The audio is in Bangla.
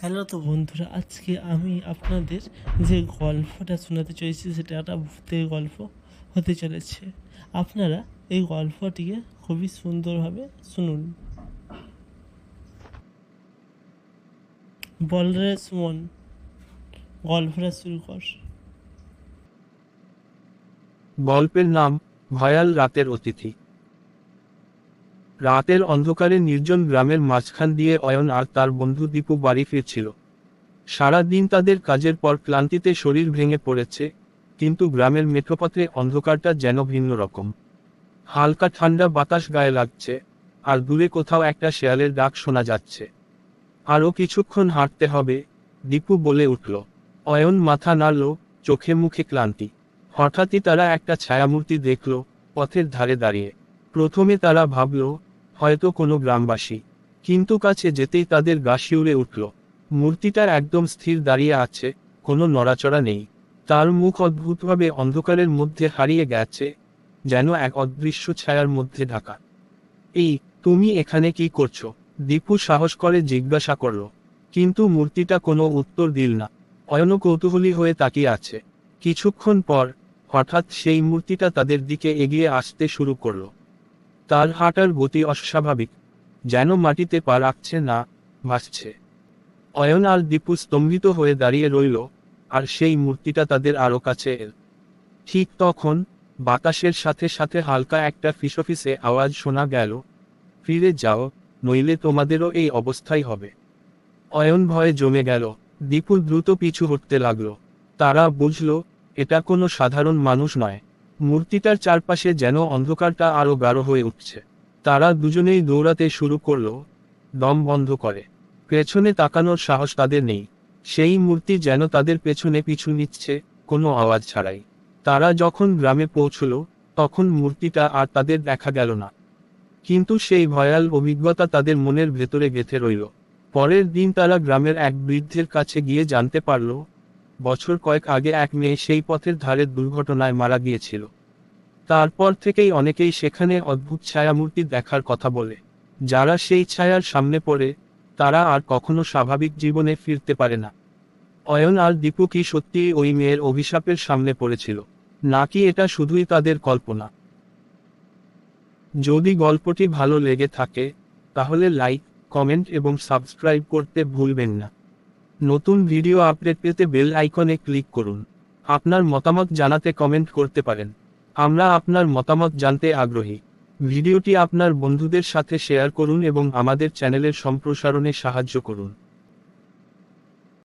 হ্যালো তো বন্ধুরা, আজকে আমি আপনাদের যে গল্পটা শোনাতে চলেছি সেটা একটা ভূতের গল্প হতে চলেছে। আপনারা এই গল্পটিকে খুবই সুন্দরভাবে শুনুন। বলরে সুমন গল্পটা শুরু কর। গল্পের নাম, ভয়াল রাতের অতিথি। রাতের অন্ধকারে নির্জন গ্রামের মাঝখান দিয়ে অয়ন আর তার বন্ধু দীপু বাড়ি ফিরছিল। সারা দিন তাদের কাজের পর ক্লান্তিতে শরীর ভেঙে পড়েছে, কিন্তু গ্রামের মেঠোপথে অন্ধকারটা যেন ভিন্ন রকম। হালকা ঠান্ডা বাতাস গায়ে লাগছে, আর দূরে কোথাও একটা শেয়ালের ডাক শোনা যাচ্ছে। আরও কিছুক্ষণ হাঁটতে হবে, দীপু বলে উঠল। অয়ন মাথা নাড়ল, চোখে মুখে ক্লান্তি। হঠাৎই তারা একটা ছায়ামূর্তি দেখল, পথের ধারে দাঁড়িয়ে। প্রথমে তারা ভাবল হয়তো কোনো গ্রামবাসী। কিন্তু কাছে যেতেই তাদের গা শিউরে উঠল। মূর্তিটার একদম স্থির দাঁড়িয়ে আছে, কোনো নড়াচড়া নেই। তার মুখ অদ্ভুতভাবে অন্ধকারের মধ্যে হারিয়ে গেছে, যেন এক অদৃশ্য ছায়ার মধ্যে ঢাকা। এই, তুমি এখানে কি করছ? দীপু সাহস করে জিজ্ঞাসা করল। কিন্তু মূর্তিটা কোনো উত্তর দিল না। অয়ন কৌতূহলী হয়ে তাকিয়ে আছে। কিছুক্ষণ পর, হঠাৎ সেই মূর্তিটা তাদের দিকে এগিয়ে আসতে শুরু করল। তার হাঁটার গতি অস্বাভাবিক, যেন মাটিতে পা রাখছে না, ভাসছে। অয়ন আর দীপু স্তম্ভিত হয়ে দাঁড়িয়ে রইল, আর সেই মূর্তিটা তাদের আরও কাছে এল। ঠিক তখন, বাতাসের সাথে সাথে হালকা একটা ফিসফিসে আওয়াজ শোনা গেল, ফিরে যাও, নইলে তোমাদেরও এই অবস্থাই হবে। অয়ন ভয়ে জমে গেল, দীপু দ্রুত পিছু হটতে লাগল। তারা বুঝল, এটা কোনো সাধারণ মানুষ নয়। মূর্তিটার চারপাশে যেন অন্ধকারটা আরও গাঢ় হয়ে উঠছে। তারা দুজনেই দৌড়াতে শুরু করল। দম বন্ধ করে। পেছনে তাকানোর সাহস তাদের নেই। সেই মূর্তি যেন তাদের পেছনে পিছু নিচ্ছে, কোনো আওয়াজ ছাড়াই। তারা যখন গ্রামে পৌঁছলো, তখন মূর্তিটা আর তাদের দেখা গেল না। কিন্তু সেই ভয়াল অভিজ্ঞতা তাদের মনের ভেতরে গেঁথে রইল। পরের দিন তারা গ্রামের এক বৃদ্ধের কাছে গিয়ে জানতে পারল বছর কয়েক আগে এক মেয়ে সেই পথের ধারে দুর্ঘটনায় মারা গিয়েছিল। তারপর থেকেই অনেকেই সেখানে অদ্ভুত ছায়ামূর্তি দেখার কথা বলে। যারা সেই ছায়ার সামনে পড়ে, তারা আর কখনো স্বাভাবিক জীবনে ফিরতে পারে না। অয়ন আর দীপু কি সত্যি ওই মেয়ের অভিশাপের সামনে পড়েছিল? নাকি এটা শুধুই তাদের কল্পনা? যদি গল্পটি ভালো লেগে থাকে, তাহলে লাইক, কমেন্ট এবং সাবস্ক্রাইব করতে ভুলবেন না। নতুন ভিডিও আপডেট পেতে বেল আইকনে ক্লিক করুন। আপনার মতামত জানাতে কমেন্ট করতে পারেন। আমরা আপনার মতামত জানতে আগ্রহী। ভিডিওটি আপনার বন্ধুদের সাথে শেয়ার করুন এবং আমাদের চ্যানেলের সম্প্রসারণে সাহায্য করুন।